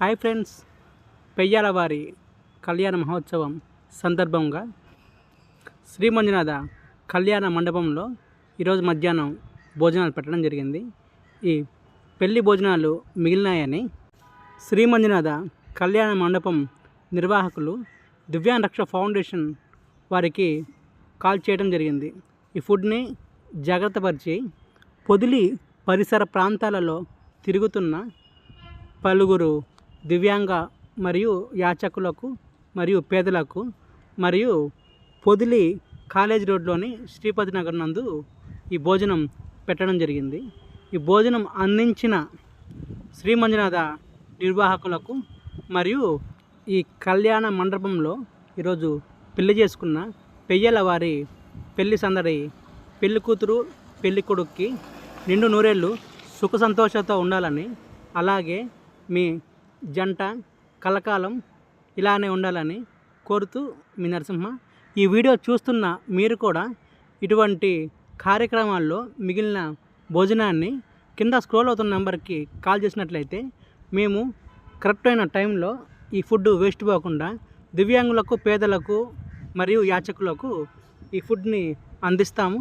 Hi friends. Peyyala వారి కళ్యాణ మహోత్సవం సందర్భంగా శ్రీ మంజునాథ కళ్యాణ మండపంలో ఈరోజు మధ్యాహ్నం భోజనాలు పెట్టడం జరిగింది. ఈ పెళ్ళి భోజనాలు మిగిలినాయని శ్రీ మంజునాథ కళ్యాణ మండపం నిర్వాహకులు దివ్యాంగ రక్ష ఫౌండేషన్ వారికి కాల్ చేయడం జరిగింది. ఈ ఫుడ్ని జాగ్రత్తపరిచి పొదిలి పరిసర ప్రాంతాలలో తిరుగుతున్న పలువురు దివ్యాంగ మరియు యాచకులకు మరియు పేదలకు మరియు పొదిలి కాలేజ్ రోడ్లోని శ్రీపతి నగర్ నందు ఈ భోజనం పెట్టడం జరిగింది. ఈ భోజనం అందించిన శ్రీ మంజునాథ నిర్వాహకులకు మరియు ఈ కళ్యాణ మండపంలో ఈరోజు పెళ్ళి చేసుకున్న పెయ్యల వారి పెళ్ళి సందడి పెళ్ళి కూతురు పెళ్ళి కొడుక్కి నిండు నూరేళ్ళు సుఖ సంతోషంతో ఉండాలని అలాగే మీ జంట కలకాలం ఇలానే ఉండాలని కోరుతూ మీ నరసింహ. ఈ వీడియో చూస్తున్న మీరు కూడా ఇటువంటి కార్యక్రమాల్లో మిగిలిన భోజనాన్ని కింద స్క్రోల్ అవుతున్న నెంబర్కి కాల్ చేసినట్లయితే మేము కరెక్ట్ అయిన టైంలో ఈ ఫుడ్ వేస్ట్ పోకుండా దివ్యాంగులకు పేదలకు మరియు యాచకులకు ఈ ఫుడ్ని అందిస్తాము.